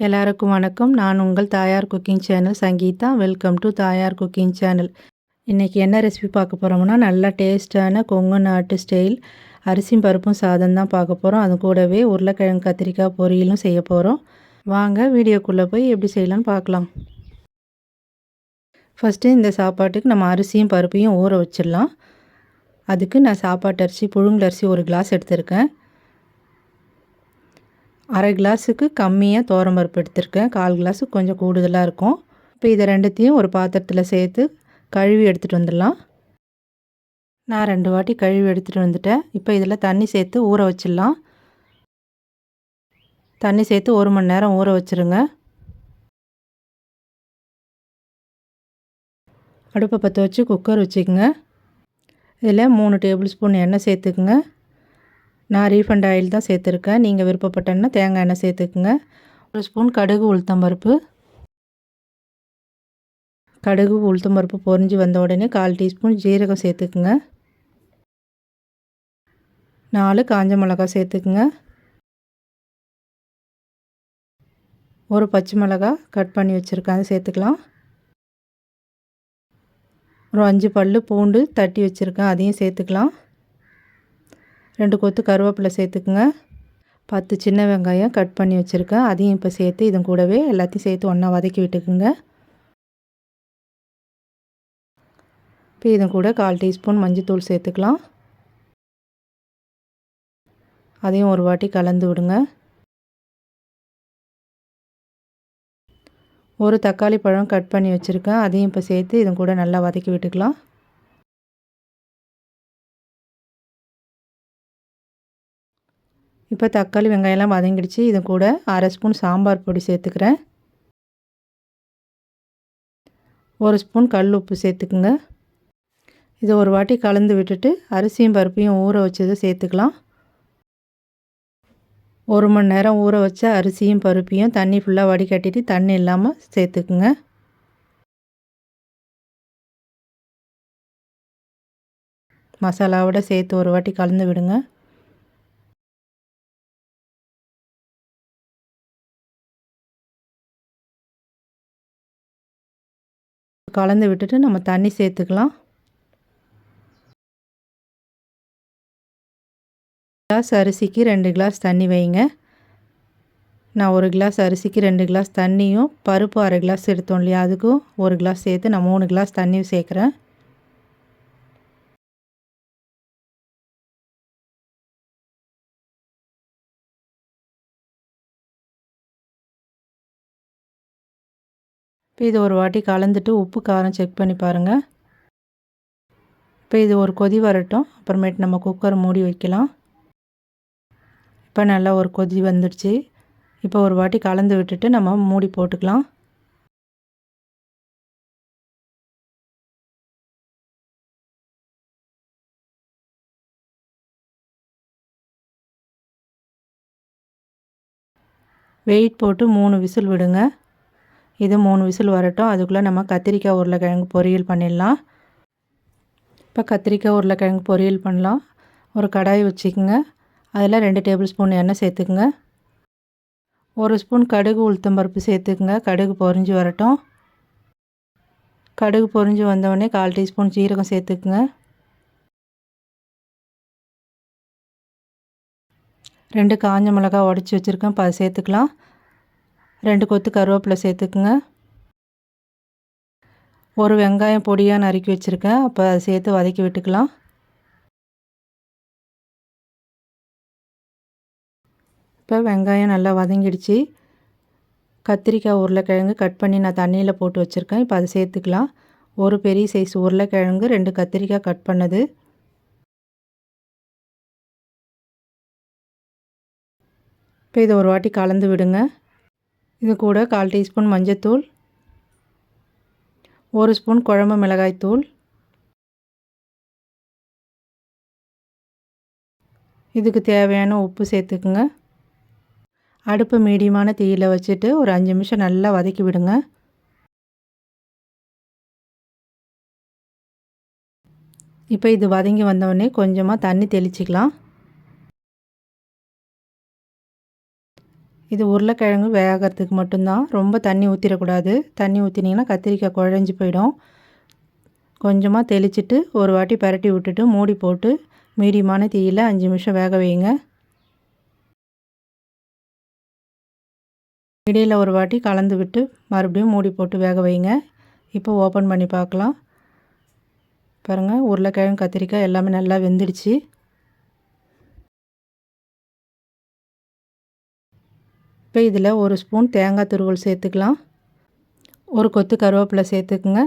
எல்லாருக்கும் வணக்கம். நான் உங்கள் தாயார் cooking channel Sangeetha. Welcome to தாயார் குக்கிங் சேனல். இன்றைக்கி என்ன ரெசிபி பார்க்க போகிறோம்னா நல்லா டேஸ்ட்டான கொங்கு நாட்டு ஸ்டைல் அரிசியும் பருப்பும் சாதம் தான் பார்க்க போகிறோம் அது கூடவே உருளைக்கிழங்கு கத்திரிக்காய் பொரியலும் செய்ய போகிறோம் வாங்க வீடியோக்குள்ளே போய் எப்படி செய்யலாம்னு பார்க்கலாம். ஃபஸ்ட்டு இந்த சாப்பாட்டுக்கு நம்ம அரிசியும் பருப்பையும் ஊற வச்சிடலாம். அதுக்கு நான் சாப்பாட்டு அரிசி புழுங்கல் அரிசி ஒரு கிளாஸ் எடுத்திருக்கேன். அரை கிளாஸுக்கு கம்மியாக பருப்பு எடுத்திருக்கேன். கால் கிளாஸுக்கு கொஞ்சம் கூடுதலாக இருக்கும். இப்போ இதை ரெண்டுத்தையும் ஒரு பாத்திரத்தில் சேர்த்து கழுவி எடுத்துகிட்டு வந்துடலாம். நான் ரெண்டு வாட்டி கழுவி எடுத்துகிட்டு வந்துட்டேன். இப்போ இதில் தண்ணி சேர்த்து ஊற வச்சிடலாம். தண்ணி சேர்த்து ஒரு மணி நேரம் ஊற வச்சுருங்க. அடுப்பை பற்ற வச்சு குக்கர் வச்சுக்கோங்க. இதில் மூணு டேபிள் ஸ்பூன் எண்ணெய் சேர்த்துக்குங்க. நான் ரீஃபண்ட் ஆயில் தான் சேர்த்துருக்கேன். நீங்கள் விருப்பப்பட்டேன்னா தேங்காய் எண்ணெய் சேர்த்துக்குங்க. ஒரு ஸ்பூன் கடுகு உளுத்தம்பருப்பு கடுகு உளுத்தம்பருப்பு பொறிஞ்சு வந்த உடனே கால் டீஸ்பூன் ஜீரகம் சேர்த்துக்குங்க. நாலு காஞ்ச மிளகா சேர்த்துக்குங்க. ஒரு பச்சை மிளகா கட் பண்ணி வச்சுருக்கேன். அதை சேர்த்துக்கலாம். ஒரு அஞ்சு பல் பூண்டு தட்டி வச்சுருக்கேன். அதையும் சேர்த்துக்கலாம். ரெண்டு கொத்து கருவேப்பிலை சேர்த்துக்குங்க. பத்து சின்ன வெங்காயம் கட் பண்ணி வச்சுருக்கேன். அதையும் இப்போ சேர்த்து இதன் கூடவே எல்லாத்தையும் சேர்த்து ஒன்றா வதக்கி விட்டுக்குங்க. இப்போ இதன் கூட கால் டீஸ்பூன் மஞ்சத்தூள் சேர்த்துக்கலாம். அதையும் ஒரு வாட்டி கலந்து விடுங்க. ஒரு தக்காளி பழம் கட் பண்ணி வச்சுருக்கேன். அதையும் இப்போ சேர்த்து இதன் கூட நல்லா வதக்கி விட்டுக்கலாம். இப்போ தக்காளி வெங்காயம்லாம் வதங்கிடுச்சு. இது கூட அரை ஸ்பூன் சாம்பார் பொடி சேர்த்துக்கிறேன். ஒரு ஸ்பூன் கல் உப்பு சேர்த்துக்குங்க. இதை ஒரு வாட்டி கலந்து விட்டுட்டு அரிசியும் பருப்பையும் ஊற வச்சதை சேர்த்துக்கலாம். ஒரு மணி நேரம் ஊற வச்ச அரிசியும் பருப்பையும் தண்ணி ஃபுல்லாக வடிகட்டிட்டு தண்ணி இல்லாமல் சேர்த்துக்குங்க. மசாலாவோட சேர்த்து ஒரு வாட்டி கலந்து விடுங்க. கலந்து விட்டுட்டு நம்ம தண்ணி சேர்த்துக்கலாம். கிளாஸ் அரிசிக்கு ரெண்டு கிளாஸ் தண்ணி வைங்க. நான் ஒரு கிளாஸ் அரிசிக்கு ரெண்டு கிளாஸ் தண்ணியும் பருப்பு அரை கிளாஸ் எடுத்தோம் இல்லையா அதுக்கும் ஒரு கிளாஸ் சேர்த்து நான் மூணு கிளாஸ் தண்ணியும் சேர்க்குறேன். இப்போ இது ஒரு வாட்டி கலந்துட்டு உப்பு காரம் செக் பண்ணி பாருங்கள் இப்போ இது ஒரு கொதி வரட்டும். அப்புறமேட்டு நம்ம குக்கர் மூடி வைக்கலாம். இப்போ நல்லா ஒரு கொதி வந்துடுச்சு. இப்போ ஒரு வாட்டி கலந்து விட்டுட்டு நம்ம மூடி போட்டுக்கலாம். வெயிட் போட்டு மூணு விசில் விடுங்க. இது மூணு விசில் வரட்டும். அதுக்குள்ளே நம்ம கத்திரிக்காய் உருளைக்கிழங்கு பொரியல் பண்ணிடலாம். இப்போ கத்திரிக்காய் உருளைக்கிழங்கு பொரியல் பண்ணலாம். ஒரு கடாய் வச்சுக்கோங்க. அதில் ரெண்டு டேபிள் ஸ்பூன் எண்ணெய் சேர்த்துக்குங்க. ஒரு ஸ்பூன் கடுகு உளுத்தம்பருப்பு சேர்த்துக்குங்க. கடுகு பொறிஞ்சு வரட்டும். கடுகு பொறிஞ்சு வந்தோடனே கால் டீஸ்பூன் சீரகம் சேர்த்துக்குங்க. ரெண்டு காஞ்ச மிளகா உடச்சி வச்சுருக்கேன். இப்போ அதை சேர்த்துக்கலாம். ரெண்டு கொத்து கருவேப்பிலை சேர்த்துக்குங்க. ஒரு வெங்காயம் பொடியாக நறுக்கி வச்சுருக்கேன். அப்போ அதை சேர்த்து வதக்கி விட்டுக்கலாம். இப்போ வெங்காயம் நல்லா வதங்கிடுச்சு. கத்திரிக்காய் உருளைக்கிழங்கு கட் பண்ணி நான் தண்ணியில் போட்டு வச்சுருக்கேன். இப்போ அதை சேர்த்துக்கலாம். ஒரு பெரிய சைஸ் உருளைக்கிழங்கு ரெண்டு கத்திரிக்காய் கட் பண்ணது. இப்போ இதை ஒரு வாட்டி கலந்து விடுங்க. இது கூட கால் டீஸ்பூன் மஞ்சத்தூள் ஒரு ஸ்பூன் குழம்பு மிளகாய்த்தூள் இதுக்கு தேவையான உப்பு சேர்த்துக்குங்க. அடுப்பு மீடியமான தீயில் வச்சுட்டு ஒரு அஞ்சு நிமிஷம் நல்லா வதக்கி விடுங்க. இப்போ இது வதங்கி வந்தவொடனே கொஞ்சமாக தண்ணி தெளிச்சிக்கலாம். இது உருளைக்கிழங்கு வேகிறதுக்கு மட்டும்தான். ரொம்ப தண்ணி ஊற்றிடக்கூடாது தண்ணி ஊற்றினீங்கன்னா கத்திரிக்காய் குழஞ்சி போயிடும். கொஞ்சமாக தெளிச்சிட்டு ஒரு வாட்டி பரட்டி விட்டுட்டு மூடி போட்டு மீடியமான தீயில் அஞ்சு நிமிஷம் வேக வைங்க. இடையில் ஒரு வாட்டி கலந்து விட்டு மறுபடியும் மூடி போட்டு வேக வைங்க. இப்போ ஓப்பன் பண்ணி பார்க்கலாம். பாருங்கள் உருளைக்கிழங்கு கத்திரிக்காய் எல்லாமே நல்லா வெந்துடுச்சு. இப்போ இதில் ஒரு ஸ்பூன் தேங்காய் துருவல் சேர்த்துக்கலாம். ஒரு கொத்து கருவேப்பிலை சேர்த்துக்குங்க.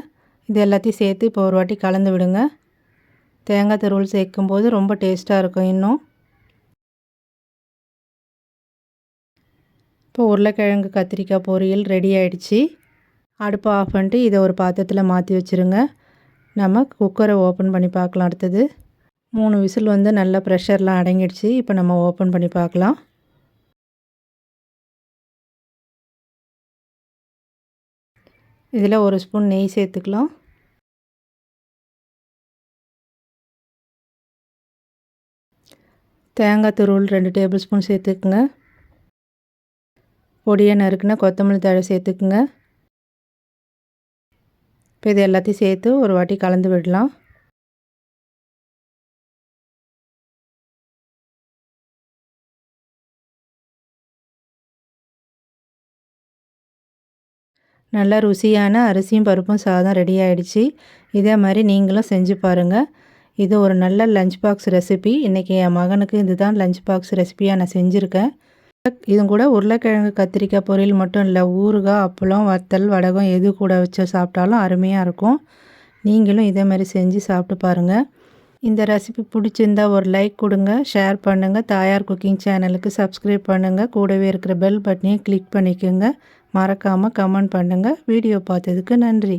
இது எல்லாத்தையும் சேர்த்து இப்போ ஒரு வாட்டி கலந்து விடுங்க. தேங்காய் துருவல் சேர்க்கும்போது ரொம்ப டேஸ்ட்டாக இருக்கும் இன்னும். இப்போ உருளைக்கிழங்கு கத்திரிக்காய் பொரியல் ரெடி ஆகிடுச்சி அடுப்பை ஆஃப் பண்ணிட்டு இதை ஒரு பாத்திரத்தில் மாற்றி வச்சுருங்க. நம்ம குக்கரை ஓப்பன் பண்ணி பார்க்கலாம் அடுத்தது. மூணு விசில் வந்து நல்லா ப்ரெஷர்லாம் அடங்கிடுச்சு. இப்போ நம்ம ஓப்பன் பண்ணி பார்க்கலாம். இதில் ஒரு ஸ்பூன் நெய் சேர்த்துக்கலாம். தேங்காய் துருவல் ரெண்டு டேபிள் ஸ்பூன் சேர்த்துக்குங்க. பொடியை நறுக்குனா கொத்தமல்லி தழை சேர்த்துக்குங்க. இப்போ இது எல்லாத்தையும் சேர்த்து ஒரு வாட்டி கலந்து விடலாம். நல்ல ருசியான அரிசியும் பருப்பும் சாதம் ரெடி ஆகிடுச்சி இதே மாதிரி நீங்களும் செஞ்சு பாருங்கள் இது ஒரு நல்ல லஞ்ச் பாக்ஸ் ரெசிபி இன்றைக்கி என் மகனுக்கு இதுதான் லஞ்ச் பாக்ஸ் ரெசிபியாக நான் செஞ்சுருக்கேன். இது கூட உருளைக்கிழங்கு கத்திரிக்காய் பொரியல் மட்டும் இல்லை ஊறுகாய் அப்பளம் வத்தல் வடகம் எது கூட வச்சு சாப்பிட்டாலும் அருமையாக இருக்கும். நீங்களும் இதே மாதிரி செஞ்சு சாப்பிட்டு பாருங்கள் இந்த ரெசிபி பிடிச்சிருந்தா ஒரு லைக் கொடுங்க ஷேர் பண்ணுங்கள் தாயார் குக்கிங் சேனலுக்கு சப்ஸ்கிரைப் பண்ணுங்கள் கூடவே இருக்கிற பெல் பட்டனையும் கிளிக் பண்ணிக்கோங்க. மறக்காமல் கமெண்ட் பண்ணுங்கள் வீடியோ பார்த்ததுக்கு நன்றி.